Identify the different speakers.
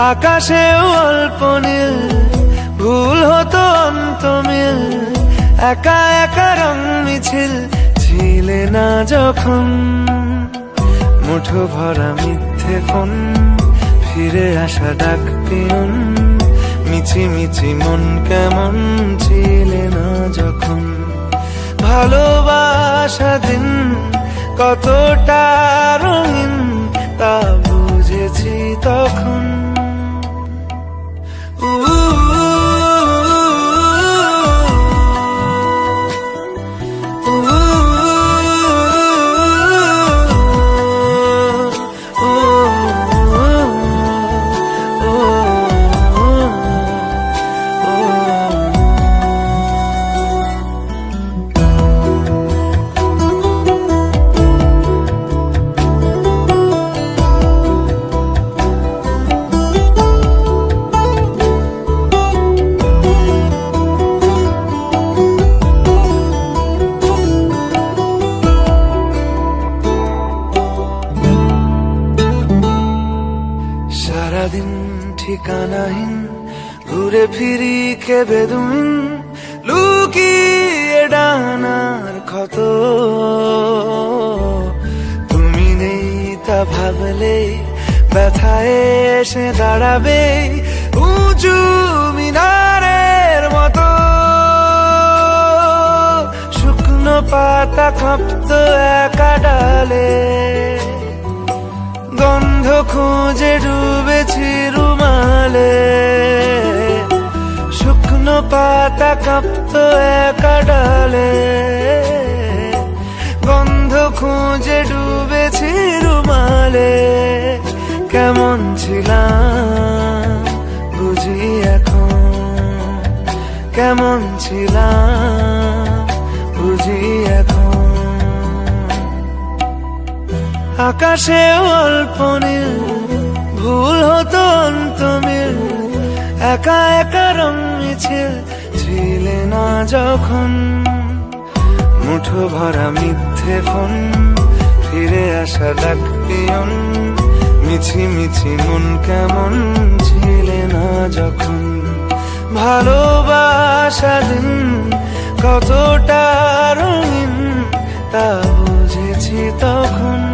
Speaker 1: আকাশেও অল্প নীল, ভুল হতো অন্তমিল। একা একা রং মিছিল, ছিলে না যখন। মুঠো ভরা মিথ্যে ফোন, ফিরে আসা ডাক পিয়ন। মিছি মিছি মন কেমন ছিলে না যখন। ভালোবাসা দিন, কতটা রঙিন। সারাদিন ঠিকানাহীন, ঘুরে ফিরি খেবে দুমিন, লুকিয়ে ডানার ক্ষত। তুমি নেই তা ভাবলে, ব্যথায় এসে দাঁড়াবে উঁচু মিনারের মতো। শুকনো পাতা কাঁপতো একা ডালে, গন্ধ খুঁজে ডুবেছি রুমালে। শুকনো পাতা কাঁপতো একা ডালে। গন্ধ খুঁজে ডুবেছি রুমালে। কেমন ছিলাম বুঝি এখন। কেমন ছিলাম বুঝি এখন। আকাশে অল্প নীল ভুল হতো অন্তমিল, একা একা রং মিছিল ছিলে না যখন। মুঠো ভরা মিথ্যে ফোন, ফিরে আসা ডাক মিছি মিছি মন কেমন ছিলে না যখন। ভালোবাসা দিন কতটা রঙিন তা বুঝেছি তখন।